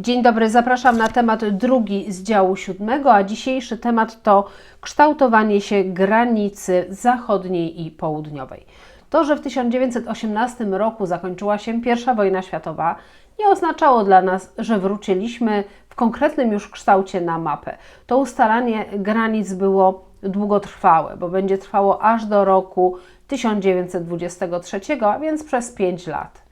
Dzień dobry, zapraszam na temat drugi z działu siódmego, a dzisiejszy temat to kształtowanie się granicy zachodniej i południowej. To, że w 1918 roku zakończyła się I wojna światowa, nie oznaczało dla nas, że wróciliśmy w konkretnym już kształcie na mapę. To ustalanie granic było długotrwałe, bo będzie trwało aż do roku 1923, a więc przez 5 lat.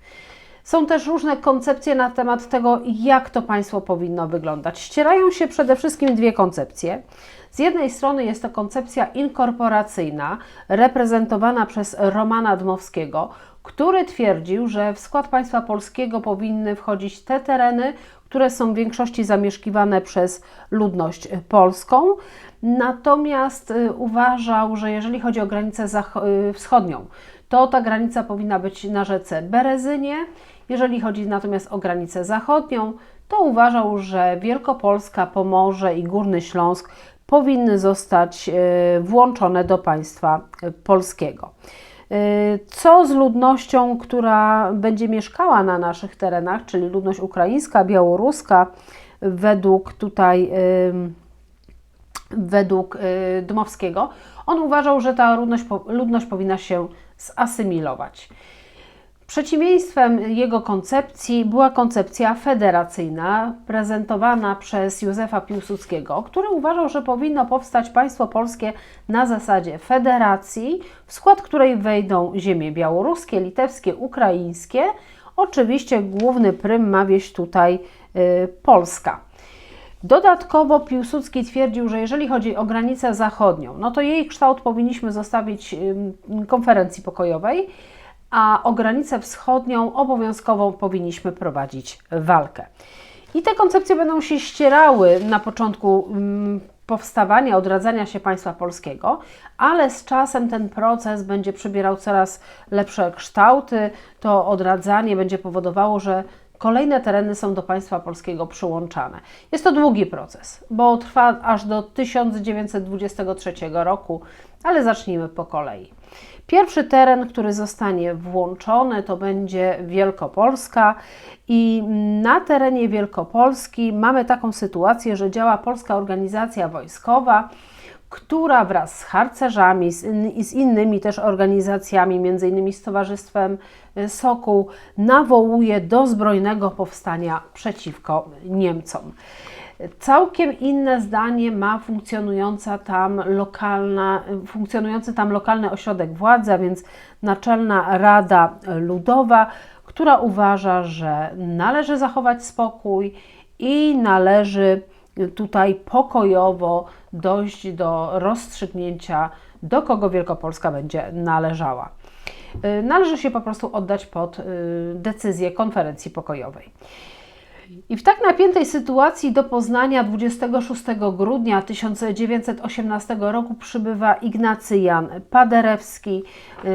Są też różne koncepcje na temat tego, jak to państwo powinno wyglądać. Ścierają się przede wszystkim dwie koncepcje. Z jednej strony jest to koncepcja inkorporacyjna, reprezentowana przez Romana Dmowskiego, który twierdził, że w skład państwa polskiego powinny wchodzić te tereny, które są w większości zamieszkiwane przez ludność polską. Natomiast y, uważał, że jeżeli chodzi o granicę y, wschodnią, to ta granica powinna być na rzece Berezynie. Jeżeli chodzi natomiast o granicę zachodnią, to uważał, że Wielkopolska, Pomorze i Górny Śląsk powinny zostać włączone do państwa polskiego. Y, Co z ludnością, która będzie mieszkała na naszych terenach, czyli ludność ukraińska, białoruska, według tutaj ym, według y, Dmowskiego, on uważał, że ta ludność, ludność powinna się zasymilować. Przeciwieństwem jego koncepcji była koncepcja federacyjna, prezentowana przez Józefa Piłsudskiego, który uważał, że powinno powstać państwo polskie na zasadzie federacji, w skład której wejdą ziemie białoruskie, litewskie, ukraińskie. Oczywiście główny prym ma wieść tutaj y, Polska. Dodatkowo Piłsudski twierdził, że jeżeli chodzi o granicę zachodnią, no to jej kształt powinniśmy zostawić konferencji pokojowej, a o granicę wschodnią obowiązkowo powinniśmy prowadzić walkę. I te koncepcje będą się ścierały na początku ym, powstawania, odradzania się państwa polskiego, ale z czasem ten proces będzie przybierał coraz lepsze kształty. To odradzanie będzie powodowało, że kolejne tereny są do państwa polskiego przyłączane. Jest to długi proces, bo trwa aż do 1923 roku, ale zacznijmy po kolei. Pierwszy teren, który zostanie włączony, to będzie Wielkopolska i na terenie Wielkopolski mamy taką sytuację, że działa Polska Organizacja Wojskowa, która wraz z harcerzami z i z innymi też organizacjami, z Towarzystwem y, Sokół, nawołuje do zbrojnego powstania przeciwko Niemcom. Całkiem inne zdanie ma funkcjonująca tam lokalna, funkcjonujący tam lokalny ośrodek władzy, a więc Naczelna Rada Ludowa, która uważa, że należy zachować spokój i należy tutaj pokojowo dojść do rozstrzygnięcia, do kogo Wielkopolska będzie należała. Y, Należy się po prostu oddać pod y, decyzję konferencji pokojowej. I w tak napiętej sytuacji do Poznania 26 grudnia 1918 roku przybywa Ignacy Jan Paderewski.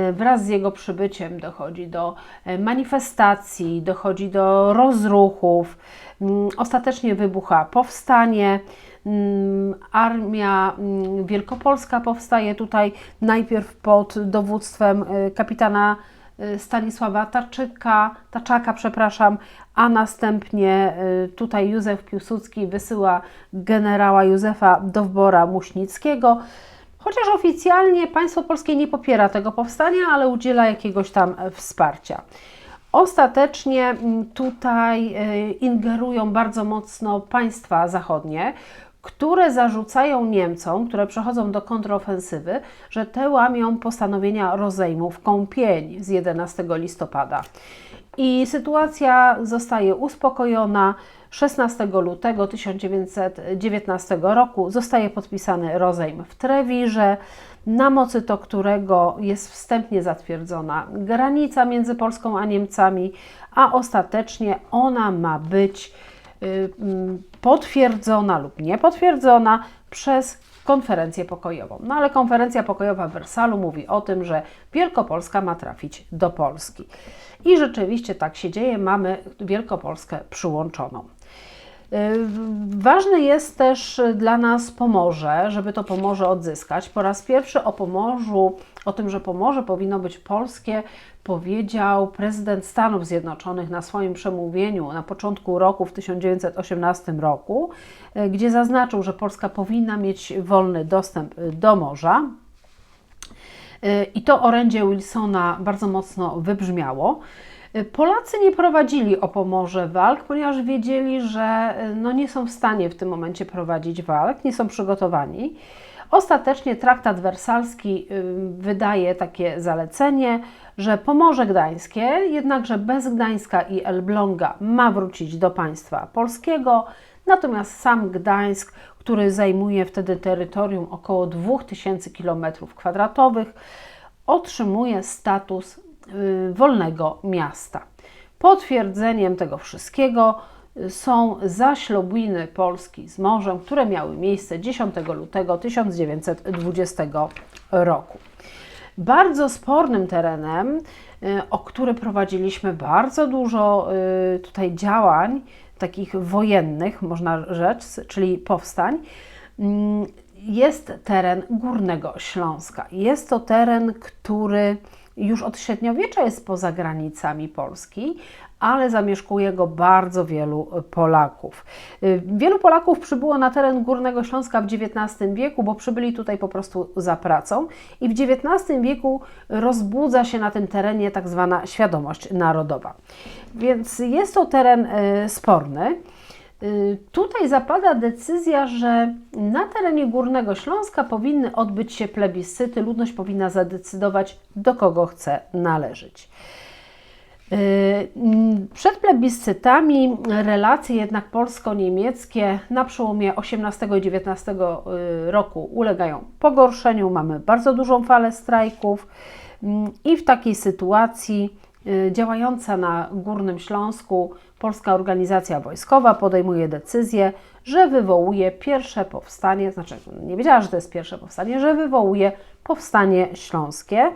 Y, Wraz z jego przybyciem dochodzi do e, manifestacji, dochodzi do rozruchów. Mm, Ostatecznie wybucha powstanie. Mm, Armia mm, Wielkopolska powstaje tutaj najpierw pod dowództwem y, kapitana y, Stanisława Taczyka, Taczaka, przepraszam, a następnie y, tutaj Józef Piłsudski wysyła generała Józefa Dowbora Muśnickiego. Chociaż oficjalnie państwo polskie nie popiera tego powstania, ale udziela jakiegoś tam wsparcia. Ostatecznie mm, tutaj y, ingerują bardzo mocno państwa zachodnie, które zarzucają Niemcom, które przechodzą do kontrofensywy, że te łamią postanowienia rozejmu w Kąpień z 11 listopada. I sytuacja zostaje uspokojona. 16 lutego 1919 roku zostaje podpisany rozejm w Trewirze, na mocy to którego jest wstępnie zatwierdzona granica między Polską a Niemcami, a ostatecznie ona ma być potwierdzona lub niepotwierdzona przez konferencję pokojową. No ale konferencja pokojowa w Wersalu mówi o tym, że Wielkopolska ma trafić do Polski. I rzeczywiście tak się dzieje, mamy Wielkopolskę przyłączoną. Y, Ważne jest też dla nas Pomorze, żeby to Pomorze odzyskać. Po raz pierwszy o Pomorzu O tym, że Pomorze powinno być polskie, powiedział prezydent Stanów Zjednoczonych na swoim przemówieniu na początku roku, w 1918 roku, e, gdzie zaznaczył, że Polska powinna mieć wolny dostęp do morza. E, I to orędzie Wilsona bardzo mocno wybrzmiało. E, Polacy nie prowadzili o Pomorze walk, ponieważ wiedzieli, że no nie są w stanie w tym momencie prowadzić walk, nie są przygotowani. Ostatecznie traktat wersalski wydaje takie zalecenie, że Pomorze Gdańskie, jednakże bez Gdańska i Elbląga ma wrócić do państwa polskiego, natomiast sam Gdańsk, który zajmuje wtedy terytorium około 2000 km2, otrzymuje status y, wolnego miasta. Potwierdzeniem tego wszystkiego są zaślubiny Polski z morzem, które miały miejsce 10 lutego 1920 roku. Bardzo spornym terenem, y, o który prowadziliśmy bardzo dużo y, tutaj działań, takich wojennych, można rzec, czyli powstań, mm, jest teren Górnego Śląska. Jest to teren, który już od średniowiecza jest poza granicami Polski, ale zamieszkuje go bardzo wielu Polaków. Y, wielu Polaków przybyło na teren Górnego Śląska w XIX wieku, bo przybyli tutaj po prostu za pracą i w XIX wieku rozbudza się na tym terenie tak zwana świadomość narodowa. Więc jest to teren y, sporny. Y, tutaj zapada decyzja, że na terenie Górnego Śląska powinny odbyć się plebiscyty, ludność powinna zadecydować, do kogo chce należeć. Y, przed plebiscytami relacje jednak polsko-niemieckie na przełomie XVIII i XIX y, roku ulegają pogorszeniu. Mamy bardzo dużą falę strajków mm, i w takiej sytuacji działająca na Górnym Śląsku Polska Organizacja Wojskowa podejmuje decyzję, że wywołuje pierwsze powstanie, znaczy nie wiedziała, że to jest pierwsze powstanie, że wywołuje powstanie śląskie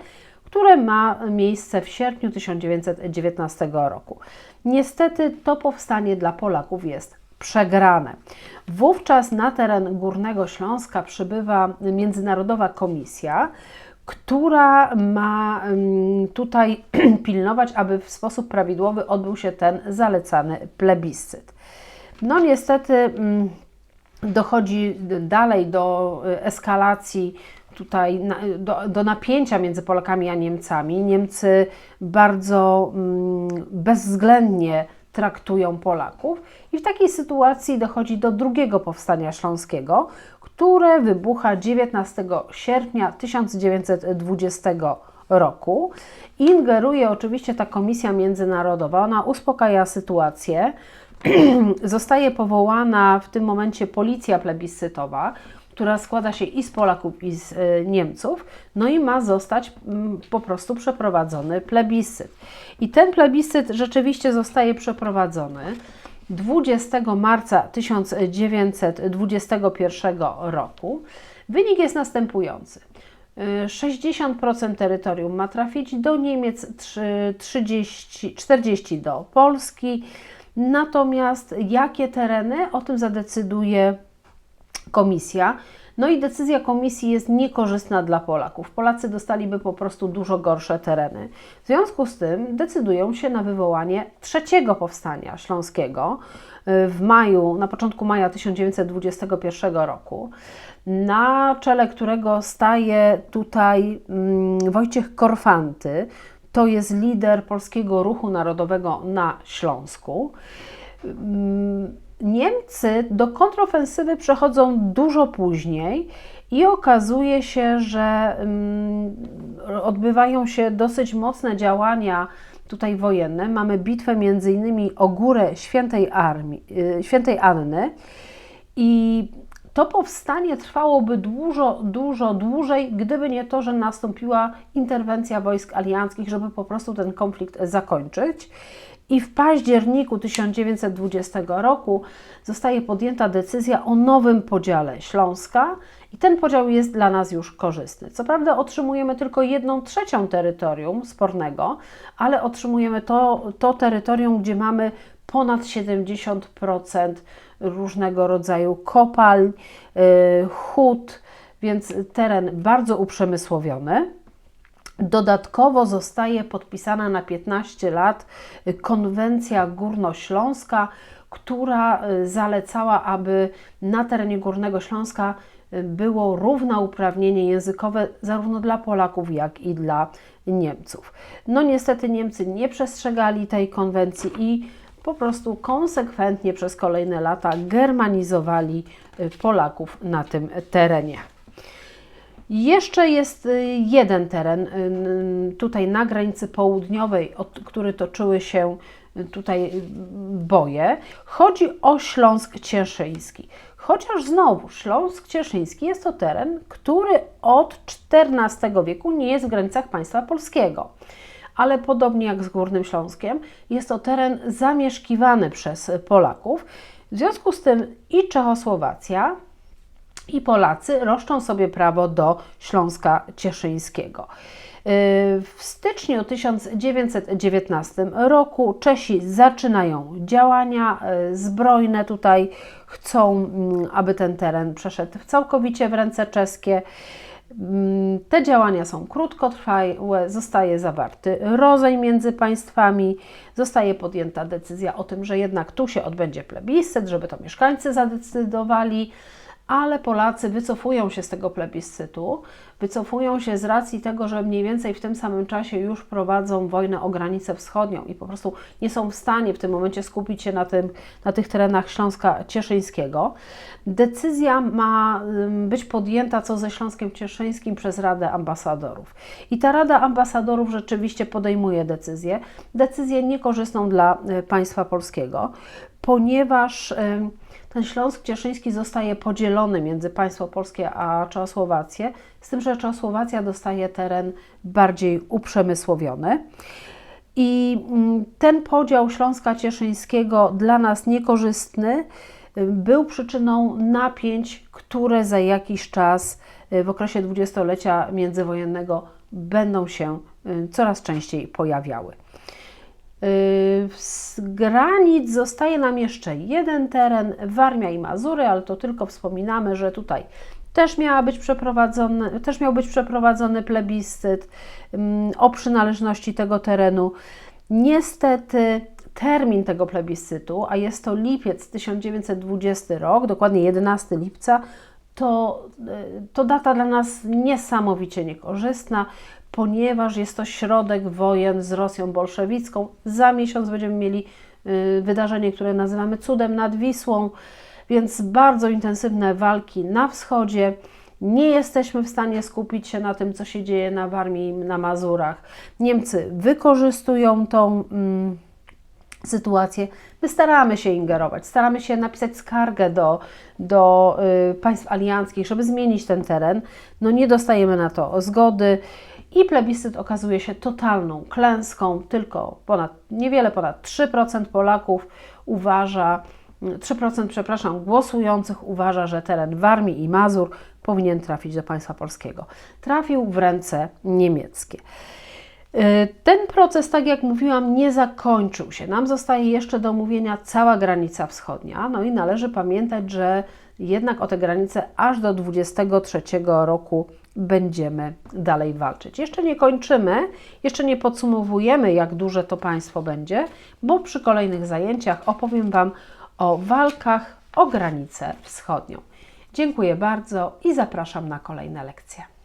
które ma miejsce w sierpniu 1919 roku. Niestety to powstanie dla Polaków jest przegrane. Wówczas na teren Górnego Śląska przybywa Międzynarodowa Komisja, która ma tutaj pilnować, aby w sposób prawidłowy odbył się ten zalecany plebiscyt. No niestety dochodzi dalej do y, eskalacji tutaj do, do, napięcia między Polakami a Niemcami. Niemcy bardzo bezwzględnie traktują Polaków i w takiej sytuacji dochodzi do drugiego powstania śląskiego, które wybucha 19 sierpnia 1920 roku. Ingeruje oczywiście ta komisja międzynarodowa, ona uspokaja sytuację. Zostaje powołana w tym momencie policja plebiscytowa, która składa się i z Polaków, i z e, Niemców, no i ma zostać mm, po prostu przeprowadzony plebiscyt. I ten plebiscyt rzeczywiście zostaje przeprowadzony. 20 marca 1921 roku. Wynik jest następujący. 60% e, terytorium ma trafić do Niemiec, 30, 40 do Polski. Natomiast jakie tereny? O tym zadecyduje komisja. No i decyzja komisji jest niekorzystna dla Polaków. Polacy dostaliby po prostu dużo gorsze tereny. W związku z tym decydują się na wywołanie trzeciego powstania śląskiego y, w maju, na początku maja 1921 roku, na czele którego staje tutaj mm, Wojciech Korfanty. To jest lider Polskiego Ruchu Narodowego na Śląsku. Niemcy do kontrofensywy przechodzą dużo później i okazuje się, że mm, odbywają się dosyć mocne działania tutaj wojenne. Mamy bitwę między innymi o górę Świętej, Armii, y, Świętej Anny i to powstanie trwałoby dużo, dużo dłużej, gdyby nie to, że nastąpiła interwencja wojsk alianckich, żeby po prostu ten konflikt zakończyć. I w październiku 1920 roku zostaje podjęta decyzja o nowym podziale Śląska, i ten podział jest dla nas już korzystny. Co prawda, otrzymujemy tylko jedną trzecią terytorium spornego, ale otrzymujemy to, to terytorium, gdzie mamy ponad 70% różnego rodzaju kopalń, yy, hut, więc teren bardzo uprzemysłowiony. Dodatkowo zostaje podpisana na 15 lat konwencja górnośląska, która y, zalecała, aby na terenie Górnego Śląska y, było równouprawnienie językowe zarówno dla Polaków, jak i dla Niemców. No niestety Niemcy nie przestrzegali tej konwencji i po prostu konsekwentnie przez kolejne lata germanizowali y, Polaków na tym terenie. Jeszcze jest y, jeden teren y, tutaj na granicy południowej, od, który toczyły się y, tutaj boje. Chodzi o Śląsk Cieszyński. Chociaż znowu Śląsk Cieszyński jest to teren, który od XIV wieku nie jest w granicach państwa polskiego. Ale podobnie jak z Górnym Śląskiem, jest to teren zamieszkiwany przez Polaków. W związku z tym i Czechosłowacja, i Polacy roszczą sobie prawo do Śląska Cieszyńskiego. Yy, w styczniu 1919 roku Czesi zaczynają działania yy, zbrojne tutaj, chcą, mm, aby ten teren przeszedł całkowicie w ręce czeskie. Mm, te działania są krótkotrwałe, zostaje zawarty rozejm między państwami, zostaje podjęta decyzja o tym, że jednak tu się odbędzie plebiscyt, żeby to mieszkańcy zadecydowali ale Polacy wycofują się z tego plebiscytu, wycofują się z racji tego, że mniej więcej w tym samym czasie już prowadzą wojnę o granicę wschodnią i po prostu nie są w stanie w tym momencie skupić się na, tym, na tych terenach Śląska Cieszyńskiego. Decyzja ma być podjęta co ze Śląskiem Cieszyńskim przez Radę Ambasadorów. I ta Rada Ambasadorów rzeczywiście podejmuje decyzję, decyzję niekorzystną dla y, państwa polskiego, ponieważ ten Śląsk Cieszyński zostaje podzielony między państwo polskie a Czechosłowację, z tym, że Czechosłowacja dostaje teren bardziej uprzemysłowiony. I mm, ten podział Śląska Cieszyńskiego dla nas niekorzystny y, był przyczyną napięć, które za jakiś czas y, w okresie dwudziestolecia międzywojennego będą się y, coraz częściej pojawiały. Z granic zostaje nam jeszcze jeden teren, Warmia i Mazury, ale to tylko wspominamy, że tutaj też, miała być przeprowadzony, też miał być przeprowadzony plebiscyt o przynależności tego terenu. Niestety termin tego plebiscytu, a jest to lipiec 1920 rok, dokładnie 11 lipca, to, to data dla nas niesamowicie niekorzystna, ponieważ jest to środek wojen z Rosją bolszewicką. Za miesiąc będziemy mieli y, wydarzenie, które nazywamy cudem nad Wisłą, więc bardzo intensywne walki na wschodzie. Nie jesteśmy w stanie skupić się na tym, co się dzieje na Warmii i na Mazurach. Niemcy wykorzystują tą mm, sytuację. My staramy się ingerować, staramy się napisać skargę do, do y, państw alianckich, żeby zmienić ten teren. No nie dostajemy na to zgody i plebiscyt okazuje się totalną klęską. Tylko ponad, niewiele ponad 3% Polaków uważa, 3% przepraszam, głosujących uważa, że teren Warmii i Mazur powinien trafić do państwa polskiego. Trafił w ręce niemieckie. Y, ten proces, tak jak mówiłam, nie zakończył się. Nam zostaje jeszcze do omówienia cała granica wschodnia. No i należy pamiętać, że jednak o te granice aż do 23 roku będziemy dalej walczyć. Jeszcze nie kończymy, jeszcze nie podsumowujemy, jak duże to państwo będzie, bo przy kolejnych zajęciach opowiem Wam o walkach o granicę wschodnią. Dziękuję bardzo i zapraszam na kolejne lekcje.